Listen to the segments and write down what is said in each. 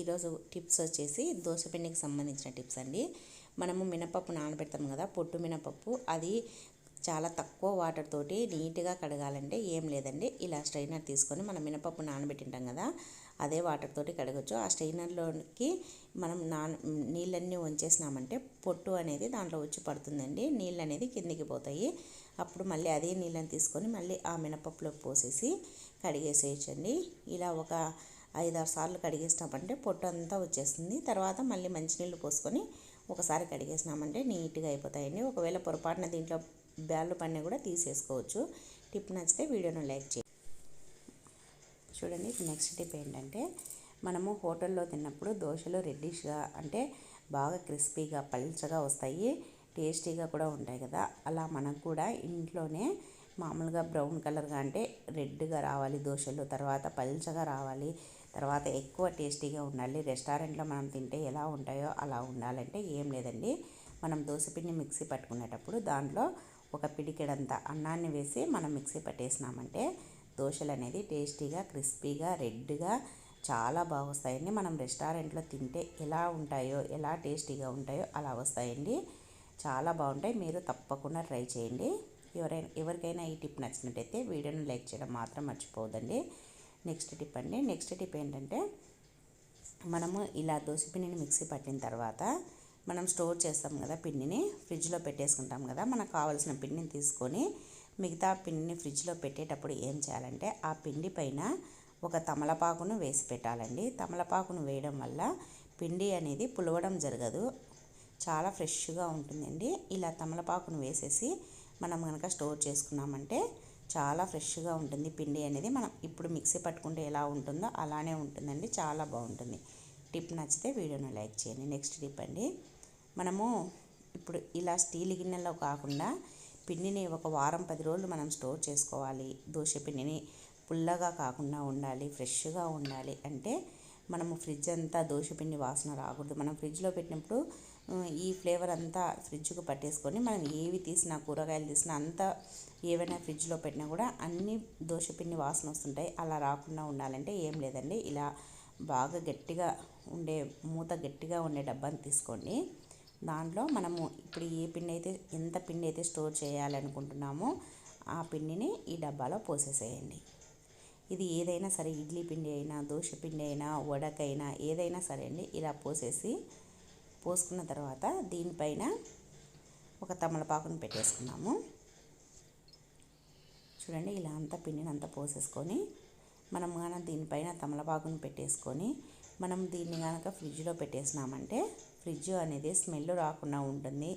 ఈరోజు టిప్స్ వచ్చేసి దోశపిండికి సంబంధించిన టిప్స్ అండి. మనము మినపప్పు నానబెడతాం కదా పొట్టు మినపప్పు అది చాలా తక్కువ వాటర్ తోటి నీట్గా కడగాలంటే ఏం లేదండి. ఇలా స్ట్రైనర్ తీసుకొని మనం మినపప్పు నానబెట్టింటాం కదా అదే వాటర్ తోటి కడగచ్చు. ఆ స్ట్రైనర్లోకి మనం నాన నీళ్ళన్నీ వంచేసినామంటే పొట్టు అనేది దాంట్లో వచ్చి పడుతుందండి. నీళ్ళు అనేది కిందికి పోతాయి. అప్పుడు మళ్ళీ అదే నీళ్ళని తీసుకొని మళ్ళీ ఆ మినపప్పులో పోసేసి కడిగేసేయచ్చండి. ఇలా ఒక ఐదారు సార్లు కడిగేసినామంటే పొట్టు అంతా వచ్చేస్తుంది. తర్వాత మళ్ళీ మంచినీళ్ళు పోసుకొని ఒకసారి కడిగేసినామంటే నీట్గా అయిపోతాయండి. ఒకవేళ పొరపాటున దీంట్లో బ్యాళ్ళు పడినా కూడా తీసేసుకోవచ్చు. టిప్ నచ్చితే వీడియోను లైక్ చేయండి. చూడండి నెక్స్ట్ టిప్ ఏంటంటే మనము హోటల్లో తిన్నప్పుడు దోశలు రెడ్డిష్గా అంటే బాగా క్రిస్పీగా పల్చగా వస్తాయి. టేస్టీగా కూడా ఉంటాయి కదా. అలా మనకు కూడా ఇంట్లోనే మామూలుగా బ్రౌన్ కలర్గా అంటే రెడ్గా రావాలి దోశలు. తర్వాత పల్చగా రావాలి. తర్వాత ఎక్కువ టేస్టీగా ఉండాలి. రెస్టారెంట్లో మనం తింటే ఎలా ఉంటాయో అలా ఉండాలంటే ఏం లేదండి. మనం దోశపిండి మిక్సీ పట్టుకునేటప్పుడు దాంట్లో ఒక పిడికెడంత అన్నాన్ని వేసి మనం మిక్సీ పట్టేసినామంటే దోశలు అనేది టేస్టీగా క్రిస్పీగా రెడ్గా చాలా బాగా వస్తాయండి మనం రెస్టారెంట్లో తింటే ఎలా ఉంటాయో ఎలా టేస్టీగా ఉంటాయో అలా వస్తాయండి. చాలా బాగుంటాయి. మీరు తప్పకుండా ట్రై చేయండి. ఎవరైనా ఎవరికైనా ఈ టిప్ నచ్చినట్టయితే వీడియోని లైక్ చేయడం మాత్రం మర్చిపోవద్దండి. నెక్స్ట్ టిప్ అండి. నెక్స్ట్ టిప్ ఏంటంటే మనము ఇలా పిండిని మిక్సీ పట్టిన తర్వాత మనం స్టోర్ చేస్తాం కదా పిండిని ఫ్రిడ్జ్లో పెట్టేసుకుంటాం కదా మనకు కావాల్సిన పిండిని తీసుకొని మిగతా పిండిని ఫ్రిడ్జ్లో పెట్టేటప్పుడు ఏం చేయాలంటే ఆ పిండి పైన ఒక తమలపాకును వేసి పెట్టాలండి. తమలపాకును వేయడం వల్ల పిండి అనేది పులవడం జరగదు. చాలా ఫ్రెష్గా ఉంటుందండి. ఇలా తమలపాకును వేసేసి మనం కనుక స్టోర్ చేసుకున్నామంటే చాలా ఫ్రెష్గా ఉంటుంది. పిండి అనేది మనం ఇప్పుడు మిక్సీ పట్టుకుంటే ఎలా ఉంటుందో అలానే ఉంటుందండి. చాలా బాగుంటుంది. టిప్ నచ్చితే వీడియోని లైక్ చేయండి. నెక్స్ట్ టిప్ అండి. మనము ఇప్పుడు ఇలా స్టీల్ గిన్నెలో కాకుండా పిండిని ఒక వారం పది రోజులు మనం స్టోర్ చేసుకోవాలి. దోశ పిండిని పుల్లగా కాకుండా ఉండాలి ఫ్రెష్గా ఉండాలి. అంటే మనము ఫ్రిడ్జ్ అంతా దోశ పిండి వాసన రాకూడదు. మనం ఫ్రిడ్జ్లో పెట్టినప్పుడు ఈ ఫ్లేవర్ అంతా ఫ్రిడ్జ్కు పట్టేసుకొని మనం ఏవి తీసినా కూరగాయలు తీసినా అంతా ఏవైనా ఫ్రిడ్జ్లో పెట్టినా కూడా అన్ని దోశపిండి వాసన వస్తుంటాయి. అలా రాకుండా ఉండాలంటే ఏం లేదండి. ఇలా బాగా గట్టిగా ఉండే మూత గట్టిగా ఉండే డబ్బాని తీసుకోండి. దాంట్లో మనము ఇప్పుడు ఏ పిండి అయితే ఎంత పిండి అయితే స్టోర్ చేయాలనుకుంటున్నామో ఆ పిండిని ఈ డబ్బాలో పోసేసేయండి. ఇది ఏదైనా సరే ఇడ్లీ పిండి అయినా దోశ పిండి అయినా వడకైనా ఏదైనా సరే అండి ఇలా పోసేసి పోసుకున్న తర్వాత దీనిపైన ఒక తమలపాకును పెట్టేసుకున్నాము. చూడండి ఇలా అంతా పిండిని అంతా పోసేసుకొని మనం కానీ దీనిపైన తమలపాకును పెట్టేసుకొని మనం దీన్ని కనుక ఫ్రిడ్జ్లో పెట్టేసినామంటే ఫ్రిడ్జ్ అనేది స్మెల్ రాకుండా ఉంటుంది.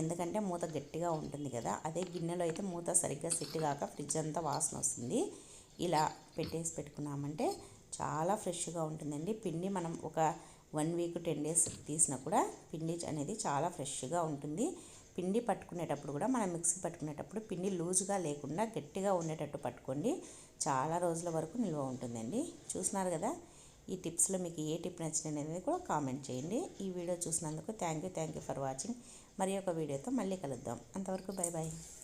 ఎందుకంటే మూత గట్టిగా ఉంటుంది కదా అదే గిన్నెలో అయితే మూత సరిగ్గా సెట్ కాక ఫ్రిడ్జ్ అంతా వాసన వస్తుంది. ఇలా పెట్టేసి పెట్టుకున్నామంటే చాలా ఫ్రెష్గా ఉంటుందండి. పిండి మనం ఒక వన్ వీక్ టెన్ డేస్ తీసినా కూడా పిండి అనేది చాలా ఫ్రెష్గా ఉంటుంది. పిండి పట్టుకునేటప్పుడు కూడా మనం మిక్సీ పట్టుకునేటప్పుడు పిండి లూజ్గా లేకుండా గట్టిగా ఉండేటట్టు పట్టుకోండి. చాలా రోజుల వరకు నిల్వ ఉంటుందండి. చూసినారు కదా? ఈ టిప్స్లో మీకు ఏ టిప్ నచ్చింది అనేది కూడా కామెంట్ చేయండి. ఈ వీడియో చూసినందుకు thank you thank you for watching. మరి ఒక వీడియోతో మళ్ళీ కలుద్దాం. అంతవరకు బాయ్ బాయ్